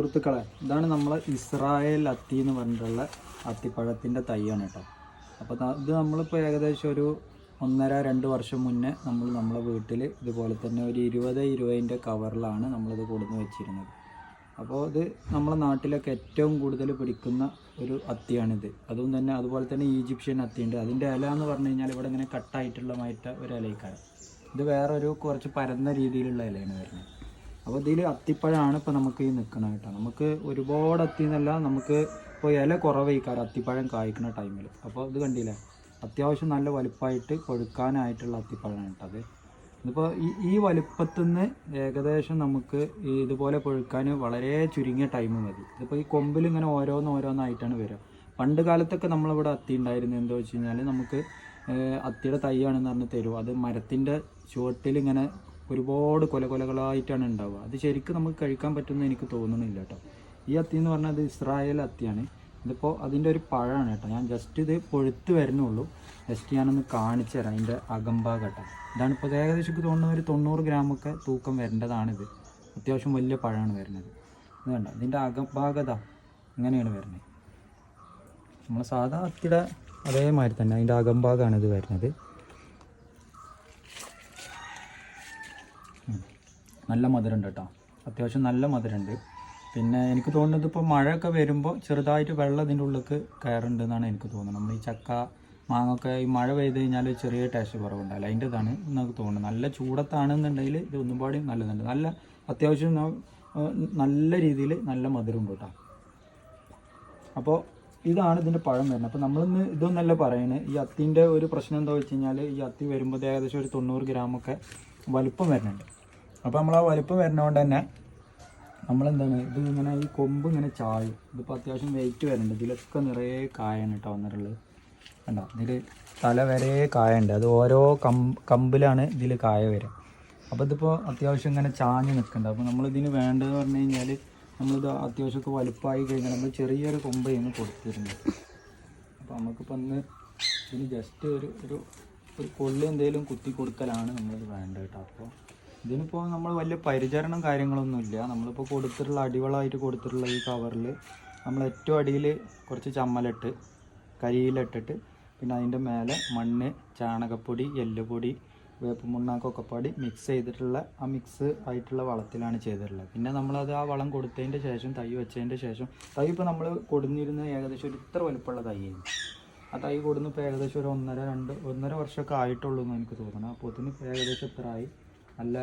സുഹൃത്തുക്കളെ ഇതാണ് നമ്മൾ ഇസ്രായേൽ അത്തി എന്ന് പറഞ്ഞിട്ടുള്ള അത്തിപ്പഴത്തിന്റെ തൈയാണ് കേട്ടോ. അപ്പോൾ ഇത് നമ്മളിപ്പോൾ ഏകദേശം ഒരു ഒന്നര രണ്ട് വർഷം മുന്നേ നമ്മൾ നമ്മളെ വീട്ടിൽ ഇതുപോലെ തന്നെ ഒരു ഇരുപത് ഇരുപതിന്റെ കവറിലാണ് നമ്മളിത് കൊടുന്ന് വെച്ചിരുന്നത്. അപ്പോൾ ഇത് നമ്മളെ നാട്ടിലൊക്കെ ഏറ്റവും കൂടുതൽ പിടിക്കുന്ന ഒരു അത്തിയാണിത്. അതും തന്നെ അതുപോലെ തന്നെ ഈജിപ്ഷ്യൻ അത്തിയുണ്ട്. അതിന്റെ ഇല എന്ന് പറഞ്ഞു കഴിഞ്ഞാൽ ഇവിടെ ഇങ്ങനെ കട്ടായിട്ടുള്ള മാറ്റ ഒരു ഇലയിക്കാരം ഇത് വേറൊരു കുറച്ച് പരന്ന രീതിയിലുള്ള ഇലയാണ് വരുന്നത്. അപ്പോൾ ഇതിൽ അത്തിപ്പഴമാണ് ഇപ്പോൾ നമുക്ക് ഈ നിൽക്കുന്നത് കേട്ടോ. നമുക്ക് ഒരുപാട് അത്തി എന്നല്ല നമുക്ക് ഇപ്പോൾ ഇല കുറവായിക്കാറ് അത്തിപ്പഴം കായ്ക്കുന്ന ടൈമിൽ അപ്പോൾ ഇത് കണ്ടില്ലേ? അത്യാവശ്യം നല്ല വലുപ്പമായിട്ട് കൊഴുക്കാനായിട്ടുള്ള അത്തിപ്പഴമാണ് കേട്ടോ അത്. ഈ ഈ വലുപ്പത്തിൽ നിന്ന് ഏകദേശം നമുക്ക് ഈ ഇതുപോലെ പൊഴുക്കാൻ വളരെ ചുരുങ്ങിയ ടൈം മതി. ഇതിപ്പോൾ ഈ കൊമ്പിൽ ഇങ്ങനെ ഓരോന്ന് ഓരോന്നായിട്ടാണ് വരിക പണ്ട് കാലത്തൊക്കെ നമ്മളിവിടെ അത്തി ഉണ്ടായിരുന്നു എന്താ വെച്ച് കഴിഞ്ഞാൽ നമുക്ക് അത്തിയുടെ തൈയാണെന്ന് പറഞ്ഞ് തരും. അത് മരത്തിന്റെ ചുവട്ടിൽ ഇങ്ങനെ ഒരുപാട് കൊല കൊലകളായിട്ടാണ് ഉണ്ടാവുക. അത് ശരിക്കും നമുക്ക് കഴിക്കാൻ പറ്റുമെന്ന് എനിക്ക് തോന്നുന്നില്ല കേട്ടോ. ഈ അത്തി എന്ന് പറഞ്ഞാൽ അത് ഇസ്രായേൽ അത്തിയാണ്. ഇതിപ്പോൾ അതിന്റെ ഒരു പഴമാണ് കേട്ടോ. ഞാൻ ജസ്റ്റ് ഇത് പൊഴുത്ത് വരുന്നുള്ളൂ. ജസ്റ്റ് ഞാനൊന്ന് കാണിച്ചു തരാം. അതിന്റെ അകമ്പാകട്ട കേട്ടോ. ഇതാണ് ഇപ്പോൾ ഏകദേശം തോന്നുന്ന ഒരു തൊണ്ണൂറ് ഗ്രാമൊക്കെ തൂക്കം വരേണ്ടതാണിത് അത്യാവശ്യം വലിയ പഴമാണ് വരുന്നത്. ഇത് കണ്ട? ഇതിന്റെ അകഭാഗത ഇങ്ങനെയാണ് വരുന്നത്. നമ്മൾ സാധാ അത്തിയുടെ അതേമാതിരി തന്നെ അതിന്റെ അകംഭാഗമാണ് ഇത് വരുന്നത്. നല്ല മധുരമുണ്ട് കേട്ടോ. അത്യാവശ്യം നല്ല മധുരമുണ്ട് പിന്നെ എനിക്ക് തോന്നുന്നത് ഇപ്പോൾ മഴയൊക്കെ വരുമ്പോൾ ചെറുതായിട്ട് വെള്ളം ഇതിന്റെ ഉള്ളിലേക്ക് കയറുന്നുണ്ട് എന്നാണ് എനിക്ക് തോന്നുന്നത്. നമ്മൾ ഈ ചക്ക മാങ്ങൊക്കെ ഈ മഴ പെയ്ത് കഴിഞ്ഞാൽ ചെറിയ ടേസ്റ്റ് കുറവുണ്ടാവില്ല അതിന്റെ ഇതാണ് നമുക്ക് തോന്നുന്നത് നല്ല ചൂടത്താണെന്നുണ്ടെങ്കിൽ ഇത് ഒന്നും പാടി നല്ലതുണ്ട്. നല്ല അത്യാവശ്യം നല്ല രീതിയിൽ നല്ല മധുരം കൂട്ടാം. അപ്പോൾ ഇതാണ് ഇതിന്റെ പഴം വരുന്നത്. അപ്പോൾ നമ്മളിന്ന് ഇതൊന്നല്ല പറയുന്നത് ഈ അത്തിന്റെ ഒരു പ്രശ്നം എന്താ വെച്ച് കഴിഞ്ഞാൽ ഈ അത്തി വരുമ്പോൾ ഏകദേശം ഒരു തൊണ്ണൂറ് ഗ്രാമൊക്കെ വലുപ്പം വരുന്നുണ്ട്. അപ്പോൾ നമ്മൾ ആ വലുപ്പം വരുന്നതുകൊണ്ട് തന്നെ നമ്മളെന്താണ് ഇത് ഇങ്ങനെ ഈ കൊമ്പ് ഇങ്ങനെ ചായും ഇതിപ്പോൾ അത്യാവശ്യം വെയിറ്റ് വരുന്നുണ്ട്. ഇതിലൊക്കെ നിറയെ കായാണ് കേട്ടോ വന്നിട്ടുള്ളത്. കണ്ടോ? ഇതിൽ തല വരെ കായുണ്ട്. അത് ഓരോ കമ്പ് കമ്പിലാണ് ഇതിൽ കായ വരിക അപ്പോൾ ഇതിപ്പോൾ അത്യാവശ്യം ഇങ്ങനെ ചാഞ്ഞ് നിൽക്കുന്നുണ്ട് അപ്പോൾ നമ്മളിതിന് വേണ്ടതെന്ന് പറഞ്ഞു കഴിഞ്ഞാൽ നമ്മളിത് അത്യാവശ്യമൊക്കെ വലുപ്പമായി കഴിഞ്ഞാൽ നമ്മൾ ചെറിയൊരു കൊമ്പ് ഇതിന് കൊടുത്തിരുന്നു അപ്പോൾ നമുക്കിപ്പോൾ ഇന്ന് ഇതിന് ജസ്റ്റ് ഒരു ഒരു ഒരു കൊള്ളി എന്തെങ്കിലും കുത്തി കൊടുക്കലാണ് നമ്മളിത് വേണ്ടത് കേട്ടോ അപ്പോൾ ഇതിനിപ്പോൾ നമ്മൾ വലിയ പരിചരണം കാര്യങ്ങളൊന്നുമില്ല. നമ്മളിപ്പോൾ കൊടുത്തിട്ടുള്ള അടിവളമായിട്ട് കൊടുത്തിട്ടുള്ള ഈ കവറിൽ നമ്മൾ ഏറ്റവും അടിയിൽ കുറച്ച് ചമ്മലിട്ട് കരിയിലിട്ടിട്ട് പിന്നെ അതിന്റെ മേലെ മണ്ണ് ചാണകപ്പൊടി എല്ലുപൊടി വേപ്പ് മുണ്ണാക്കൊക്കെ പാടി മിക്സ് ചെയ്തിട്ടുള്ള ആ മിക്സ് ആയിട്ടുള്ള വളത്തിലാണ് ചെയ്തിട്ടുള്ളത്. പിന്നെ നമ്മളത് ആ വളം കൊടുത്തതിന്റെ ശേഷം തൈ വെച്ചതിന്റെ ശേഷം തൈ ഇപ്പോൾ നമ്മൾ കൊടുന്നിരുന്ന ഏകദേശം ഒരു ഇത്ര വലുപ്പമുള്ള തൈയായിരുന്നു ആ തൈ കൊടുന്ന് ഇപ്പോൾ ഏകദേശം ഒരു ഒന്നര രണ്ട് ഒന്നര വർഷമൊക്കെ ആയിട്ടുള്ളൂ എന്ന് എനിക്ക് തോന്നുന്നു. അപ്പോൾ ഇതിന് ഏകദേശം ആയി. നല്ല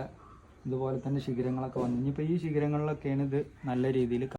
ഇതുപോലെ തന്നെ ശിഖരങ്ങളൊക്കെ വന്നു. ഇനിയിപ്പോൾ ഈ ശിഖരങ്ങളിലൊക്കെയാണ് ഇത് നല്ല രീതിയിൽ